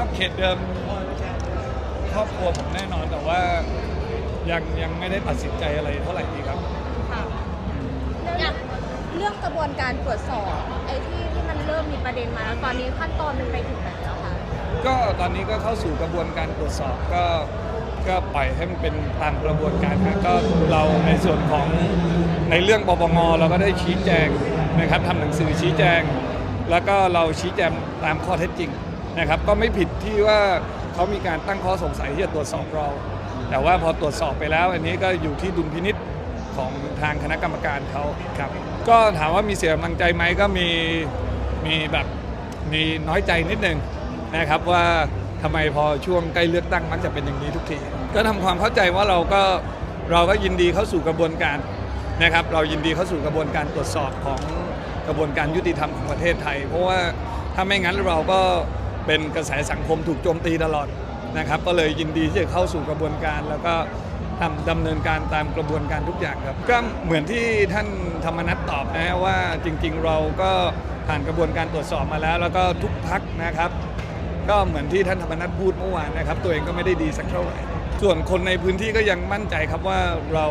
ครับเขตเดิมครอบครัวผมแน่นอนแต่ว่ายังยังไม่ได้ตัดสินใจอะไรเท่าไหร่ดีครับ ค่ะอย่างเรื่องกระบวนการตรวจสอบไอ้ที่ที่มันเริ่มมีประเด็นมาแล้วตอนนี้ขั้นตอนมันไปถึงไหนแล้วคะก็ตอนนี้ก็เข้าสู่กระบวนการตรวจสอบก็ก็ปล่อยให้มันเป็นตามกระบวนการครับก็เราในส่วนของในเรื่องปปงเราก็ได้ชี้แจงนะครับทำหนังสือชี้แจง แล้วก็เราชี้แจงตามข้อเท็จจริง นะครับก็ไม่ผิดที่ว่าเขามีการตั้งข้อสงสัยที่จะตรวจสอบเรา แต่ว่าพอตรวจสอบไปแล้ว อันนี้ก็อยู่ที่ดุลพินิษของทางคณะกรรมการเขาครับก็ถามว่ามีเสียกำลังใจไหมก็มีมีแบบมีน้อยใจนิดนึงนะครับว่าทำไมพอช่วงใกล้เลือกตั้งมักจะเป็นอย่างนี้ทุกที ก็ทำความเข้าใจว่าเราก็เราก็ยินดีเข้าสู่กระบวนการนะครับ เรายินดีเข้าสู่กระบวนการตรวจสอบของกระบวนการยุติธรรมของประเทศไทย เพราะว่าถ้าไม่งั้นเราก็ เป็นกระแสสังคมถูกโจมตีตลอดนะครับ ก็เลยยินดีที่จะเข้าสู่กระบวนการแล้วก็ทำดำเนินการตามกระบวนการทุกอย่างครับ ก็เหมือนที่ท่านธรรมนัฐตอบนะฮะว่าจริง ๆ เราก็ผ่านกระบวนการตรวจสอบมาแล้ว แล้วก็ทุกพักนะครับ ก็เหมือนที่ท่านธรรมนัฐพูดเมื่อวานนะครับ ตัวเองก็ไม่ได้ดีสักเท่าไหร่ส่วนคนในพื้นที่ก็ยังมั่นใจครับว่าเรา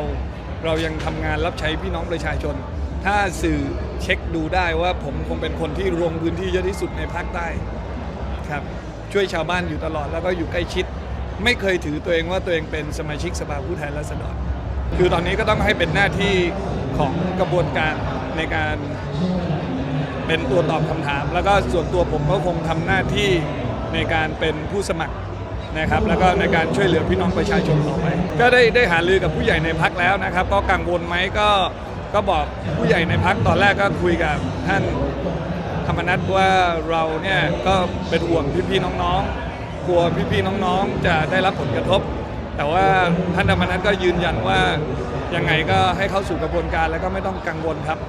เรายังทำงานรับใช้พี่น้องประชาชน ถ้าสื่อเช็คดูได้ว่าผมคงเป็นคนที่ลงพื้นที่เยอะที่สุดในภาคใต้ ครับช่วยชาวบ้านอยู่ตลอดแล้วก็อยู่ใกล้ชิด ไม่เคยถือตัวเองว่าตัวเองเป็นสมาชิกสภาผู้แทนราษฎรคือตอนนี้ก็ต้องให้เป็นหน้าที่ของกระบวนการในการเป็นตัวตอบคำถาม แล้วก็ส่วนตัวผมก็คงทำหน้าที่ในการเป็นผู้สมัครนะครับแล้วก็ในการช่วยเหลือพี่น้องประชาชนต่อไป ก็ได้ได้หารือกับผู้ใหญ่ในพักแล้วนะครับ ก็กังวลไหมก็ก็บอกผู้ใหญ่ในพักตอนแรกก็คุยกับท่าน มนัสว่าเราเนี่ยก็เป็นห่วงพี่ๆน้องๆกลัวพี่ๆน้องๆ จะได้รับผลกระทบ แต่ว่าท่านธรรมนัฐก็ยืนยันว่ายังไงก็ให้เข้าสู่กระบวนการแล้วก็ไม่ต้องกังวลครับ